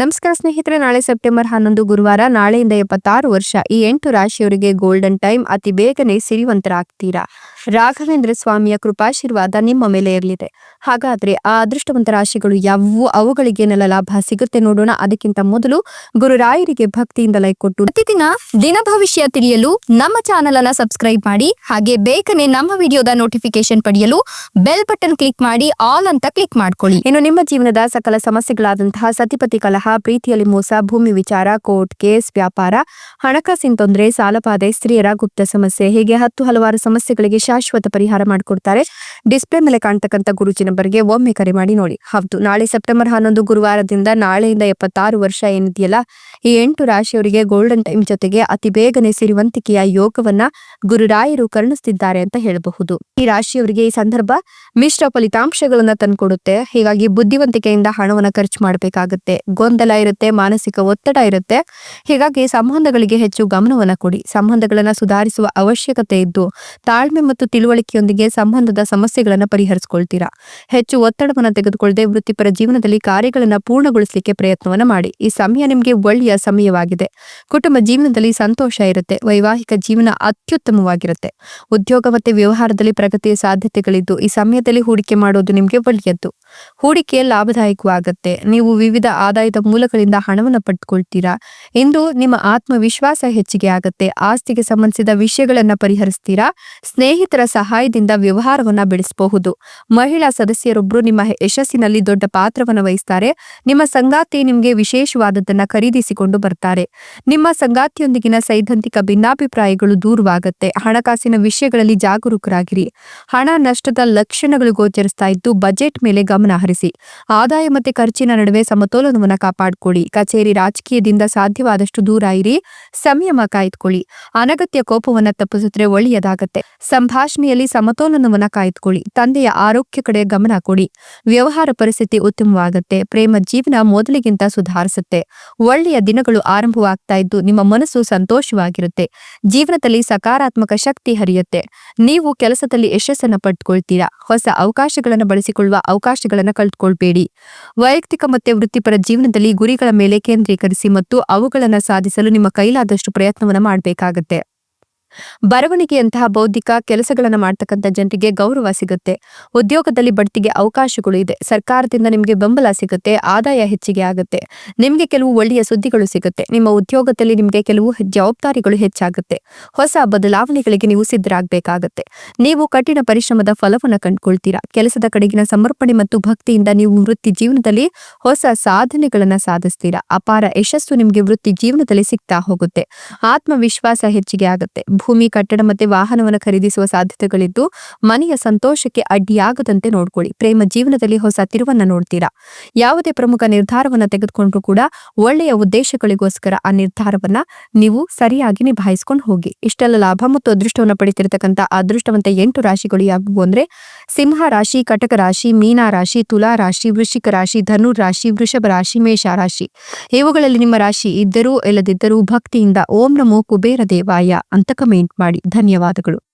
ನಮಸ್ಕಾರ ಸ್ನೇಹಿತರೆ, ನಾಳೆ ಸೆಪ್ಟೆಂಬರ್ ಹನ್ನೊಂದು ಗುರುವಾರ, ನಾಳೆಯಿಂದ ಎಪ್ಪತ್ತಾರು ವರ್ಷ, ಈ ಎಂಟು ರಾಶಿಯವರಿಗೆ ಗೋಲ್ಡನ್ ಟೈಮ್ ಅತಿ ಬೇಗನೆ ಸಿರಿವಂತರಾಗ್ತೀರಾ? ರಾಘವೇಂದ್ರ ಸ್ವಾಮಿಯ ಕೃಪಾಶೀರ್ವಾದ ನಿಮ್ಮ ಮೇಲೆ ಇರಲಿದೆ. ಹಾಗಾದ್ರೆ ಆ ಅದೃಷ್ಟವಂತ ರಾಶಿಗಳು ಯಾವುವು? ಅವುಗಳಿಗೇನೆಲ್ಲ ಲಾಭ ಸಿಗುತ್ತೆ ನೋಡೋಣ. ಅದಕ್ಕಿಂತ ಮೊದಲು ಗುರುರಾಯರಿಗೆ ಭಕ್ತಿಯಿಂದ ಲೈಕ್ ಕೊಟ್ಟು ಪ್ರತಿದಿನ ದಿನ ಭವಿಷ್ಯ ತಿಳಿಯಲು ನಮ್ಮ ಚಾನೆಲ್ ಅನ್ನ ಸಬ್ಸ್ಕ್ರೈಬ್ ಮಾಡಿ, ಹಾಗೆ ಬೇಗನೆ ನಮ್ಮ ವಿಡಿಯೋದ ನೋಟಿಫಿಕೇಶನ್ ಪಡೆಯಲು ಬೆಲ್ ಬಟನ್ ಕ್ಲಿಕ್ ಮಾಡಿ ಆಲ್ ಅಂತ ಕ್ಲಿಕ್ ಮಾಡ್ಕೊಳ್ಳಿ. ಇನ್ನು ನಿಮ್ಮ ಜೀವನದ ಸಕಲ ಸಮಸ್ಯೆಗಳಾದಂತಹ ಸತಿಪತಿ ಕಲಹ ಪ್ರೀತಿಯಲ್ಲಿ ಮೋಸ, ಭೂಮಿ ವಿಚಾರ, ಕೋರ್ಟ್ ಕೇಸ್, ವ್ಯಾಪಾರ, ಹಣಕಾಸಿನ ತೊಂದರೆ ಸಾಲಪಾದೆ ಸ್ತ್ರೀಯರ ಗುಪ್ತ ಸಮಸ್ಯೆ, ಹೀಗೆ ಹತ್ತು ಹಲವಾರು ಸಮಸ್ಯೆಗಳಿಗೆ ಶಾಶ್ವತ ಪರಿಹಾರ ಮಾಡಿಕೊಡ್ತಾರೆ. ಡಿಸ್ಪ್ಲೇ ಮೇಲೆ ಕಾಣ್ತಕ್ಕಂಥ ಗುರುಜಿ ನಂಬರ್ಗೆ ಒಮ್ಮೆ ಕರೆ ಮಾಡಿ ನೋಡಿ. ಹೌದು, ನಾಳೆ ಸೆಪ್ಟೆಂಬರ್ ಹನ್ನೊಂದು ಗುರುವಾರದಿಂದ ನಾಳೆಯಿಂದ ಎಪ್ಪತ್ತಾರು ವರ್ಷ ಏನಿದೆಯಲ್ಲ, ಈ ಎಂಟು ರಾಶಿಯವರಿಗೆ ಗೋಲ್ಡನ್ ಟೈಮ್ ಜೊತೆಗೆ ಅತಿ ಬೇಗನೆ ಸಿರಿವಂತಿಕೆಯ ಯೋಗವನ್ನ ಗುರುರಾಯರು ಕರುಣಿಸ್ತಿದ್ದಾರೆ ಅಂತ ಹೇಳಬಹುದು. ಈ ರಾಶಿಯವರಿಗೆ ಈ ಸಂದರ್ಭ ಮಿಶ್ರ ಫಲಿತಾಂಶಗಳನ್ನ ತಂದ್ಕೊಡುತ್ತೆ. ಹೀಗಾಗಿ ಬುದ್ಧಿವಂತಿಕೆಯಿಂದ ಹಣವನ್ನ ಖರ್ಚು ಮಾಡಬೇಕಾಗುತ್ತೆ. ಗೊಂದಲ ಇರುತ್ತೆ, ಮಾನಸಿಕ ಒತ್ತಡ ಇರುತ್ತೆ. ಹೀಗಾಗಿ ಸಂಬಂಧಗಳಿಗೆ ಹೆಚ್ಚು ಗಮನವನ್ನ ಕೊಡಿ. ಸಂಬಂಧಗಳನ್ನ ಸುಧಾರಿಸುವ ಅವಶ್ಯಕತೆ ಇದ್ದು, ತಾಳ್ಮೆ ಮತ್ತು ತಿಳುವಳಿಕೆಯೊಂದಿಗೆ ಸಂಬಂಧದ ಸಮಸ್ಯೆಗಳನ್ನ ಪರಿಹರಿಸಿಕೊಳ್ತೀರಾ? ಹೆಚ್ಚು ಒತ್ತಡವನ್ನು ತೆಗೆದುಕೊಳ್ಳದೆ ವೃತ್ತಿಪರ ಜೀವನದಲ್ಲಿ ಕಾರ್ಯಗಳನ್ನ ಪೂರ್ಣಗೊಳಿಸಲಿಕ್ಕೆ ಪ್ರಯತ್ನವನ್ನ ಮಾಡಿ. ಈ ಸಮಯ ನಿಮಗೆ ಒಳ್ಳೆಯ ಸಮಯವಾಗಿದೆ. ಕುಟುಂಬ ಜೀವನದಲ್ಲಿ ಸಂತೋಷ ಇರುತ್ತೆ. ವೈವಾಹಿಕ ಜೀವನ ಅತ್ಯುತ್ತಮವಾಗಿರುತ್ತೆ. ಉದ್ಯೋಗ ಮತ್ತೆ ವ್ಯವಹಾರದಲ್ಲಿ ಪ್ರಗತಿಯ ಸಾಧ್ಯತೆಗಳಿದ್ದು, ಈ ಸಮಯದಲ್ಲಿ ಹೂಡಿಕೆ ಮಾಡೋದು ನಿಮಗೆ ಒಳ್ಳೆಯದ್ದು. ಹೂಡಿಕೆ ಲಾಭದಾಯಕವಾಗುತ್ತೆ. ನೀವು ವಿವಿಧ ಆದಾಯದ ಮೂಲಗಳಿಂದ ಹಣವನ್ನು ಪಡೆದುಕೊಳ್ತೀರಾ ಎಂದು ನಿಮ್ಮ ಆತ್ಮವಿಶ್ವಾಸ ಹೆಚ್ಚಿಗೆ ಆಗುತ್ತೆ. ಆಸ್ತಿಗೆ ಸಂಬಂಧಿಸಿದ ವಿಷಯಗಳನ್ನ ಪರಿಹರಿಸ್ತೀರಾ? ಸ್ನೇಹಿತರ ಸಹಾಯದಿಂದ ವ್ಯವಹಾರವನ್ನ ಬೆಳೆಸಬಹುದು. ಮಹಿಳಾ ಸದಸ್ಯರೊಬ್ಬರು ನಿಮ್ಮ ಯಶಸ್ಸಿನಲ್ಲಿ ದೊಡ್ಡ ಪಾತ್ರವನ್ನು ವಹಿಸ್ತಾರೆ. ನಿಮ್ಮ ಸಂಗಾತಿ ನಿಮಗೆ ವಿಶೇಷವಾದದ್ದನ್ನ ಖರೀದಿಸಿಕೊಂಡು ಬರ್ತಾರೆ. ನಿಮ್ಮ ಸಂಗಾತಿಯೊಂದಿಗಿನ ಸೈದ್ಧಾಂತಿಕ ಭಿನ್ನಾಭಿಪ್ರಾಯಗಳು ದೂರವಾಗುತ್ತೆ. ಹಣಕಾಸಿನ ವಿಷಯಗಳಲ್ಲಿ ಜಾಗರೂಕರಾಗಿರಿ. ಹಣ ನಷ್ಟದ ಲಕ್ಷಣಗಳು ಗೋಚರಿಸ್ತಾ ಇದ್ದು ಬಜೆಟ್ ಮೇಲೆ ಗಮನ ಹರಿಸಿ. ಆದಾಯ ಮತ್ತೆ ಖರ್ಚಿನ ನಡುವೆ ಸಮತೋಲನವನ್ನ ಕಾಪಾಡಿಕೊಳ್ಳಿ. ಕಚೇರಿ ರಾಜಕೀಯದಿಂದ ಸಾಧ್ಯವಾದಷ್ಟು ದೂರ ಇರಿ. ಸಂಯಮ ಕಾಯ್ದುಕೊಳ್ಳಿ. ಅನಗತ್ಯ ಕೋಪವನ್ನ ತಪ್ಪಿಸಿದ್ರೆ ಒಳ್ಳೆಯದಾಗತ್ತೆ. ಸಂಭಾಷಣೆಯಲ್ಲಿ ಸಮತೋಲನವನ್ನ ಕಾಯ್ದುಕೊಳ್ಳಿ. ತಂದೆಯ ಆರೋಗ್ಯ ಕಡೆ ಗಮನ ಕೊಡಿ. ವ್ಯವಹಾರ ಪರಿಸ್ಥಿತಿ ಉತ್ತಮವಾಗುತ್ತೆ. ಪ್ರೇಮ ಜೀವನ ಮೊದಲಿಗಿಂತ ಸುಧಾರಿಸುತ್ತೆ. ಒಳ್ಳೆಯ ದಿನಗಳು ಆರಂಭವಾಗ್ತಾ ಇದ್ದು ನಿಮ್ಮ ಮನಸ್ಸು ಸಂತೋಷವಾಗಿರುತ್ತೆ. ಜೀವನದಲ್ಲಿ ಸಕಾರಾತ್ಮಕ ಶಕ್ತಿ ಹರಿಯುತ್ತೆ. ನೀವು ಕೆಲಸದಲ್ಲಿ ಯಶಸ್ಸನ್ನು ಪಡ್ಕೊಳ್ತೀರಾ? ಹೊಸ ಅವಕಾಶಗಳನ್ನು ಬಳಸಿಕೊಳ್ಳುವ ಅವಕಾಶಗಳನ್ನು ಕಳೆದುಕೊಳ್ಬೇಡಿ. ವೈಯಕ್ತಿಕ ಮತ್ತೆ ವೃತ್ತಿಪರ ಜೀವನದಲ್ಲಿ ಗುರಿಗಳ ಮೇಲೆ ಕೇಂದ್ರೀಕರಿಸಿ ಮತ್ತು ಅವುಗಳನ್ನು ಸಾಧಿಸಲು ನಿಮ್ಮ ಕೈಲಾದಷ್ಟು ಪ್ರಯತ್ನವನ್ನು ಮಾಡಬೇಕಾಗತ್ತೆ. ಬರವಣಿಗೆಯಂತಹ ಬೌದ್ಧಿಕ ಕೆಲಸಗಳನ್ನು ಮಾಡ್ತಕ್ಕಂಥ ಜನರಿಗೆ ಗೌರವ ಸಿಗುತ್ತೆ. ಉದ್ಯೋಗದಲ್ಲಿ ಬಡ್ತಿಗೆ ಅವಕಾಶಗಳು ಇದೆ. ಸರ್ಕಾರದಿಂದ ನಿಮಗೆ ಬೆಂಬಲ ಸಿಗುತ್ತೆ, ಆದಾಯ ಹೆಚ್ಚಿಗೆ ಆಗುತ್ತೆ. ನಿಮಗೆ ಕೆಲವು ಒಳ್ಳೆಯ ಸುದ್ದಿಗಳು ಸಿಗುತ್ತೆ. ನಿಮ್ಮ ಉದ್ಯೋಗದಲ್ಲಿ ನಿಮಗೆ ಕೆಲವು ಜವಾಬ್ದಾರಿಗಳು ಹೆಚ್ಚಾಗುತ್ತೆ. ಹೊಸ ಬದಲಾವಣೆಗಳಿಗೆ ನೀವು ಸಿದ್ಧರಾಗಬೇಕಾಗತ್ತೆ. ನೀವು ಕಠಿಣ ಪರಿಶ್ರಮದ ಫಲವನ್ನು ಕಂಡುಕೊಳ್ತೀರಾ. ಕೆಲಸದ ಕಡೆಗಿನ ಸಮರ್ಪಣೆ ಮತ್ತು ಭಕ್ತಿಯಿಂದ ನೀವು ವೃತ್ತಿ ಜೀವನದಲ್ಲಿ ಹೊಸ ಸಾಧನೆಗಳನ್ನ ಸಾಧಿಸ್ತೀರಾ. ಅಪಾರ ಯಶಸ್ಸು ನಿಮಗೆ ವೃತ್ತಿ ಜೀವನದಲ್ಲಿ ಸಿಗ್ತಾ ಹೋಗುತ್ತೆ. ಆತ್ಮವಿಶ್ವಾಸ ಹೆಚ್ಚಿಗೆ ಆಗುತ್ತೆ. ಭೂಮಿ, ಕಟ್ಟಡ ಮತ್ತೆ ವಾಹನವನ್ನು ಖರೀದಿಸುವ ಸಾಧ್ಯತೆಗಳಿದ್ದು, ಮನೆಯ ಸಂತೋಷಕ್ಕೆ ಅಡ್ಡಿಯಾಗದಂತೆ ನೋಡ್ಕೊಳ್ಳಿ. ಪ್ರೇಮ ಜೀವನದಲ್ಲಿ ಹೊಸ ತಿರುವನ್ನ ನೋಡ್ತೀರಾ? ಯಾವುದೇ ಪ್ರಮುಖ ನಿರ್ಧಾರವನ್ನ ತೆಗೆದುಕೊಂಡ್ರು ಕೂಡ ಒಳ್ಳೆಯ ಉದ್ದೇಶಗಳಿಗೋಸ್ಕರ ಆ ನಿರ್ಧಾರವನ್ನ ನೀವು ಸರಿಯಾಗಿ ನಿಭಾಯಿಸಿಕೊಂಡು ಹೋಗಿ. ಇಷ್ಟೆಲ್ಲ ಲಾಭ ಮತ್ತು ಅದೃಷ್ಟವನ್ನು ಪಡಿತಿರತಕ್ಕಂತ ಅದೃಷ್ಟವಂತ ಎಂಟು ರಾಶಿಗಳು ಯಾವುವು ಅಂದ್ರೆ, ಸಿಂಹ ರಾಶಿ, ಕಟಕ ರಾಶಿ, ಮೀನಾ ರಾಶಿ, ತುಲಾ ರಾಶಿ, ವೃಶ್ಚಿಕ ರಾಶಿ, ಧನು ರಾಶಿ, ವೃಷಭ ರಾಶಿ, ಮೇಷ ರಾಶಿ. ಇವುಗಳಲ್ಲಿ ನಿಮ್ಮ ರಾಶಿ ಇದ್ದರೂ, ಇಲ್ಲದಿದ್ದರೂ ಭಕ್ತಿಯಿಂದ ಓಂ ನಮೋ ಕುಬೇರ ದೇವಾಯ ಅಂತ ಕಮೆಂಟ್ ಮಾಡಿ. ಧನ್ಯವಾದಗಳು.